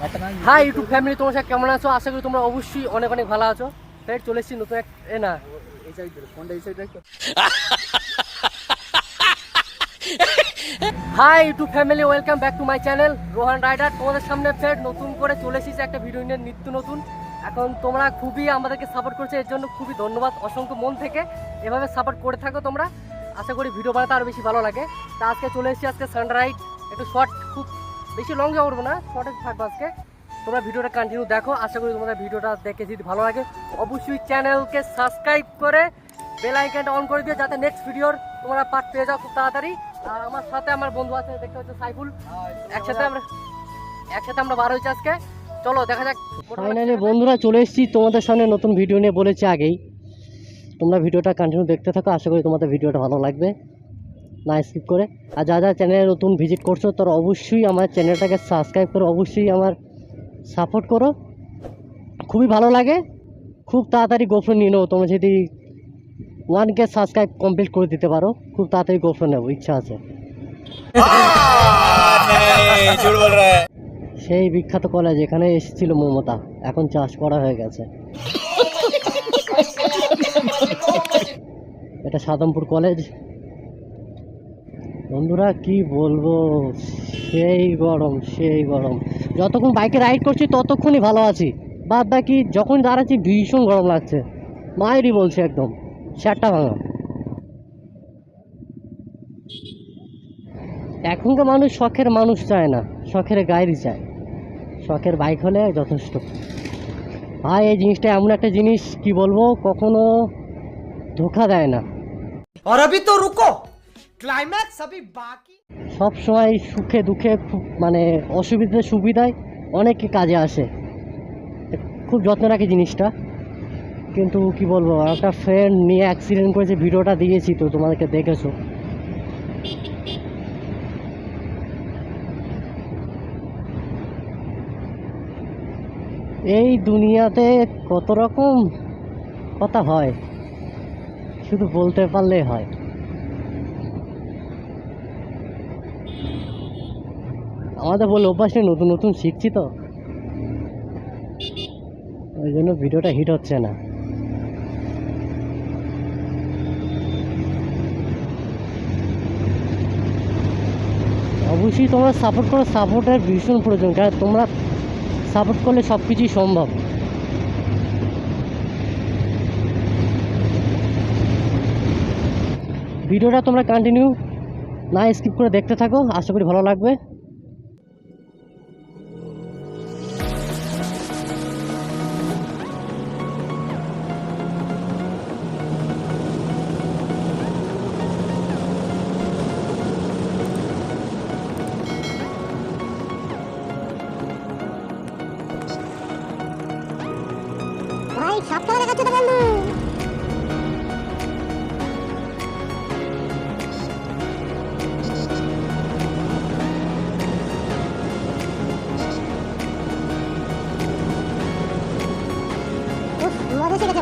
High YouTube family তোমার সাথে কেমন আছো? আশা করি তোমরা অবশ্যই অনেক অনেক ভালো আছো। ফের চলে এসেছি নতুন এক এ না। Hi YouTube family welcome back to my channel Rohan rider তোমাদের সামনে ফের নতুন করে চলে এসেছি একটা ভিডিও নিয়ে, নিত্য নতুন। এখন তোমরা খুবই আমাদেরকে সাপোর্ট করছ, এর জন্য খুবই ধন্যবাদ অসংখ্য মন থেকে। এভাবে সাপোর্ট করে থাকো তোমরা। আশা করি ভিডিও বানাতে আরও বেশি ভালো লাগে। তা আজকে চলে এসেছি, আজকে সানরাইড একটু শর্ট বেশি লং যাওয়া করব না শর্টে থাকব আজকে। তোমরা ভিডিওটা কন্টিনিউ দেখো, আশা করি তোমাদের ভিডিওটা দেখে যদি ভালো লাগে, অবশ্যই চ্যানেলকে সাবস্ক্রাইব করে বেল আইকনটা অন করে দিও, যাতে নেক্সট ভিডিওর তোমরা পার্ট পেয়ে যাও খুব তাড়াতাড়ি। আর আমার সাথে আমার বন্ধু আছে, দেখতে হচ্ছে সাইফুল। একসাথে আমরা একসাথে আমরা বার হয়েছি আজকে। চলো, দেখা যাক। ফাইনালি বন্ধুরা চলে এসেছি। তোমাদের সামনে নতুন ভিডিও নিয়ে বলেছি আগেই। তোমরা ভিডিওটা কন্টিনিউ দেখতে থাকো, আশা করি তোমাদের ভিডিওটা ভালো লাগবে। না স্কিপ করে। আর যা যা চ্যানেলে নতুন ভিজিট করছ তোর অবশ্যই আমার চ্যানেলটাকে সাবস্ক্রাইব করো। অবশ্যই আমার সাপোর্ট করো। খুবই ভালো লাগে। খুব তাড়াতাড়ি গোফ্রে নিয়ে নেব। তোমরা যদি ওয়ান কে সাবস্ক্রাইব কমপ্লিট করে দিতে পারো খুব তাড়াতাড়ি গোফ নেব। ইচ্ছা আছে। সেই বিখ্যাত কলেজ এখানে এসেছিল মমতা। এখন চাষ করা হয়ে গেছে। এটা সাদমপুর কলেজ বন্ধুরা কি বলবো সেই গরম সেই গরম যতক্ষণ বাইকে রাইড করছি ততক্ষণই ভালো আছি বাদ বাকি যখন দাঁড়াচ্ছি ভীষণ গরম লাগছে মায়েরই বলছে একদম চারটা ভাঙা এখনকার মানুষ শখের মানুষ চায় না শখের গাড়ি চায় শখের বাইক হলে যথেষ্ট ভাই এই জিনিসটা এমন একটা জিনিস কি বলবো কখনো ধোকা দেয় না और अभी तो रुको ক্লাইম্যাক্স अभी বাকি সব সময় সুখে দুঃখে মানে অসুবিধা সুবিধায় অনেক কাজে আসে। খুব যত্ন রাখি জিনিসটা। কিন্তু কি বলব একটা ফ্রেন্ড নিয়ে অ্যাক্সিডেন্ট করেছে, ভিডিওটা দিয়েছি তো তোমাদেরকে দেখেছ। এই দুনিয়াতে কত রকম কথা হয়, শুধু বলতে পারলেই হয়। আমাদের বলে অভ্যাস নেই, নতুন নতুন শিখছি তো। ওই জন্য ভিডিওটা হিট হচ্ছে না। অবশ্যই তোমরা সাপোর্ট করো সাপোর্টের ভীষণ প্রয়োজন, কারণ তোমরা সাপোর্ট করলে সব কিছুই সম্ভব। ভিডিওটা তোমরা কন্টিনিউ না স্কিপ করে দেখতে থাকো, আশা করি ভালো লাগবে।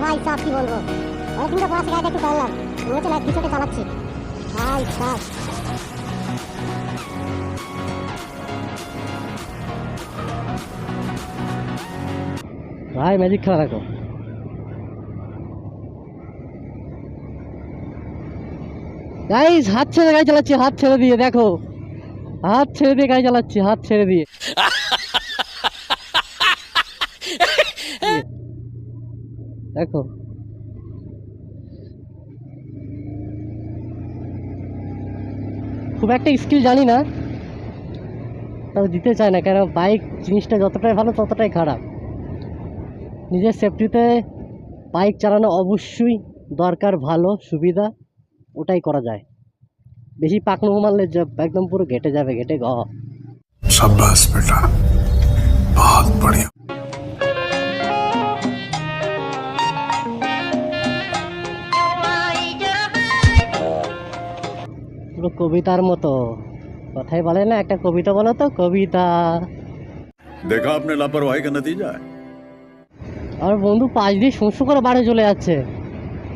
ভাই সাপ কি বলব? অনেকদিন তো পড়াশোনা গাড়িটা একটু টানলাম মনে হচ্ছে লাইট পিছনে চালাচ্ছি। ভাই সাপ ভাই ম্যাজিক খেলা রাখো গাইস হাত ছেড়ে গাড়ি চালাচ্ছি, হাত ছেড়ে দিয়ে, দেখো। হাত ছেড়ে দিয়ে গাড়ি চালাচ্ছি, হাত ছেড়ে দিয়ে। দেখো। খুব একটা স্কিল জানি না, তবে দিতে চায় না, কেন বাইক জিনিসটা যতটাই ভালো ততটাই খারাপ। নিজের সেফটিতে বাইক চালানো অবশ্যই দরকার, ভালো, সুবিধা, ওটাই করা যায়। বেশি পাকনো মারলে একদম পুরো ঘেটে যাবে, ঘেটে গ বেটা। বহুত বড়িয়া। পুরো কবিতার মতো কথাই বলে না একটা কবিতা বলো তো কবিতা देखा आपने लापरवाही का नतीजा है और बंधु पाँच दिन शोषो করে বাড়ি চলে যাচ্ছে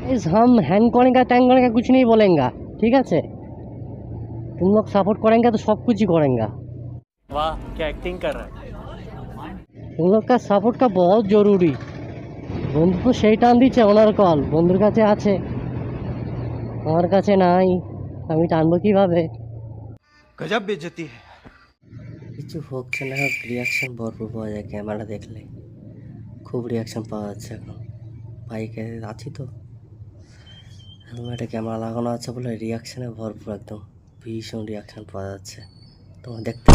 इस हम हैंग करेंगे टैंग करेंगे कुछ नहीं बोलेंगे ठीक है तुम लोग सपोर्ट करेंगे तो सब कुछ ही करेंगे वाह क्या एक्टिंग कर रहा है तुम लोग का सपोर्ट का बहुत जरूरी বন্ধু তো সেই টান দিচ্ছে ওনার কল বন্ধুর কাছে আছে আমার কাছে নাই আমি টানবো কিভাবে गजब बेइज्जती है কিছু হচ্ছে না রিয়াকশান ভরপুর পাওয়া যায় ক্যামেরা দেখলে খুব রিয়াকশান পাওয়া যাচ্ছে এখন বাইকে আছি তো হেলমেটে ক্যামেরা লাগানো আছে বলে রিয়াকশানে ভরপুর একদম ভীষণ রিয়াকশান পাওয়া যাচ্ছে তোমার দেখতে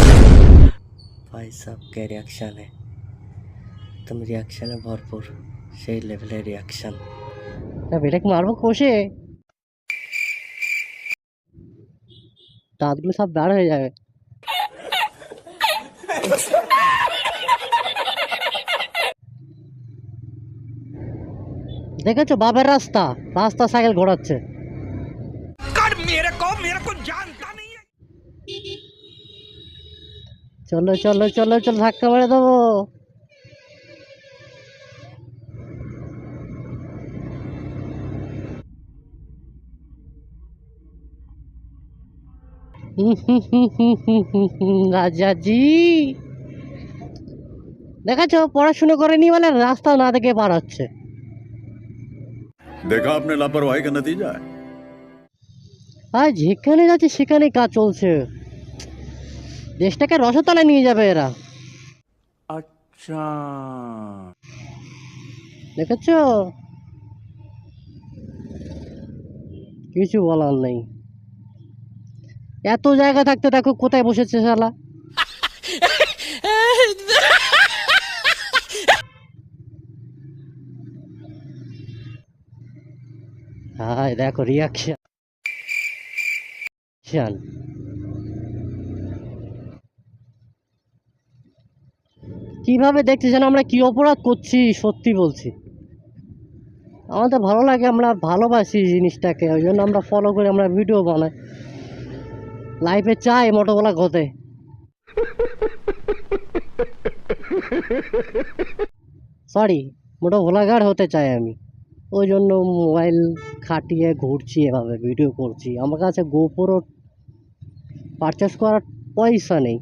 ভাই সব কে রিয়াকশানে একদম রিয়াকশানে ভরপুর সেই লেভেলের রিয়াকশান ব্রেক মারবো কষে দাঁতগুলো সব বার হয়ে যাবে। দেখেছ? বাপের রাস্তা। রাস্তা সাইকেল ঘোরাচ্ছে। চলো চলো চলো চলো ধাক্কা মেরে দেবো। রাজা জি দেখাচ্ছ পড়াশুনো করেনি মানে রাস্তা না দেখে পার হচ্ছে। দেখা আপনার লাপরওয়াহি কা নতিজা আর যেখানে যাচ্ছে সেখানে কাজ চলছে। দেশটাকে রসতলায় নিয়ে যাবে এরা। আচ্ছা। দেখাচ্ছ কিছু বলার নেই। এত জায়গা থাকতে দেখো কোথায় বসেছে শালা। দেখো রিয়াকশন কীভাবে দেখছি যেন আমরা কি অপরাধ করছি, সত্যি বলছি। আমাদের ভালো লাগে, আমরা ভালোবাসি জিনিসটাকে, ওই জন্য আমরা ফলো করে, আমরা ভিডিও বানাই। লাইফে চাই মোটোবেলা গতে। সরি মোটো ভোলাগার হতে চাই আমি। ওই জন্য মোবাইল খাটিয়ে ঘুরছি এভাবে ভিডিও করছি। আমার কাছে গোপুরও পারচেস করার পয়সা নেই।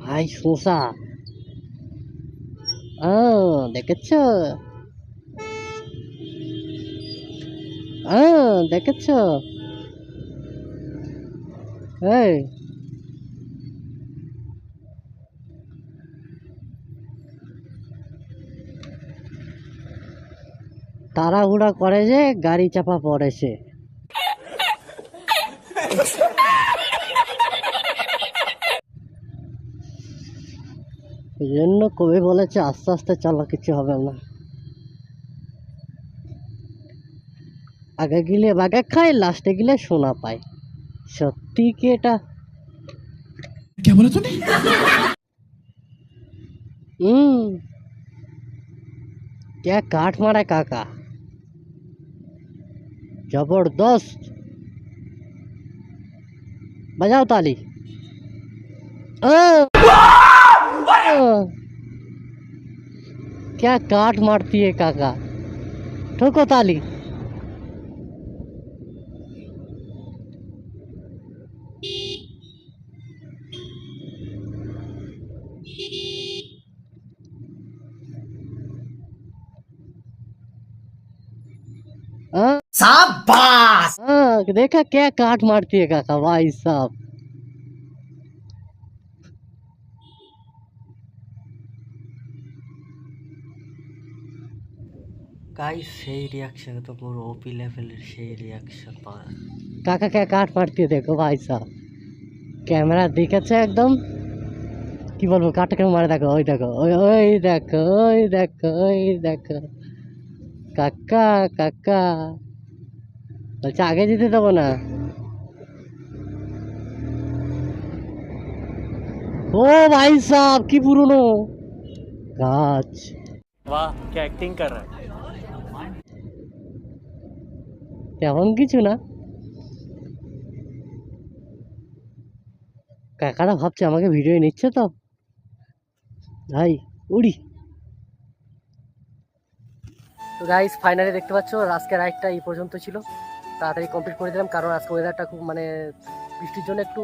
ভাই শোষা আহ দেখেছ? আহ দেখেছ? এই। তাড়াহুড়া করে যে গাড়ি চাপা পড়েছে। এই জন্য কবি বলেছে আস্তে আস্তে চালা কিছু হবে না আগে গিলে বাগে খায় লাস্টে গিলে সোনা পায় সত্যি কি এটা क्या बोला तूने হুম क्या काट मारा काका जबरदस्त बजाओ ताली आ! क्या काट मारती है काका? ठोको ताली। हाँ? शाबाश हाँ देखा क्या काट मारती है काका भाई साहब। গাইস সেই রিয়াকশন তো পুরো ওপি লেভেলের সেই রিয়াকশন পাওয়া কাকাকে কাঠ ফাটতে দেখো ভাই সাহ ক্যামেরা দেখেছে একদম কি বলব কাঠকে মারে দেখো ওই দেখো ওই ওই দেখো ওই দেখো ওই দেখো। কাকা কাকা। বলছে আগে যেতে দেবো না। ও ভাই সাহ কি পুরনো। গাছ। বাহ क्या एक्टिंग कर रहा তেমন কিছু না। কাকারা ভাবছে আমাকে ভিডিও নিচ্ছে তো। ভাই, উড়ি। তো গাইস ফাইনালি দেখতে পাচ্ছ আজকে রাইডটা এই পর্যন্ত ছিল। তাড়াতাড়ি কমপ্লিট করে দিলাম, কারণ আজকে ওয়েদারটা খুব মানে বৃষ্টির জন্য একটু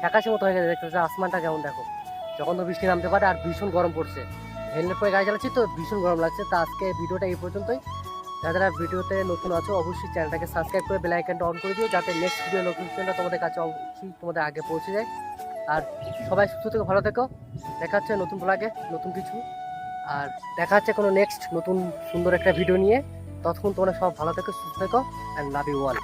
ফ্যাকাশে মতো হয়ে গেছে। দেখতে পাচ্ছ, আসমানটা কেমন দেখো। যখন তো বৃষ্টি নামতে পারে, আর ভীষণ গরম পড়ছে। হেলমেট পরে গাড়ি চালাচ্ছি তো, ভীষণ গরম লাগছে। তা আজকে ভিডিওটা এই পর্যন্তই। যারা ভিডিওতে নতুন আছো, অবশ্যই চ্যানেলটাকে সাবস্ক্রাইব করে বেল আইকনটা অন করে দিও, যাতে নেক্সট ভিডিও নোটিফিকেশনটা তোমাদের কাছে অবশ্যই তোমাদের আগে পৌঁছে যায়। আর সবাই সুস্থ থেকে, ভালো থেকো। দেখা হচ্ছে নতুন ব্লগে নতুন কিছু। আর দেখা হচ্ছে কোনো নেক্সট নতুন সুন্দর একটা ভিডিও নিয়ে। ততক্ষণ তোমরা সব ভালো থেকো, সুস্থ থেকো অ্যান্ড লাভ ইউ ওয়ান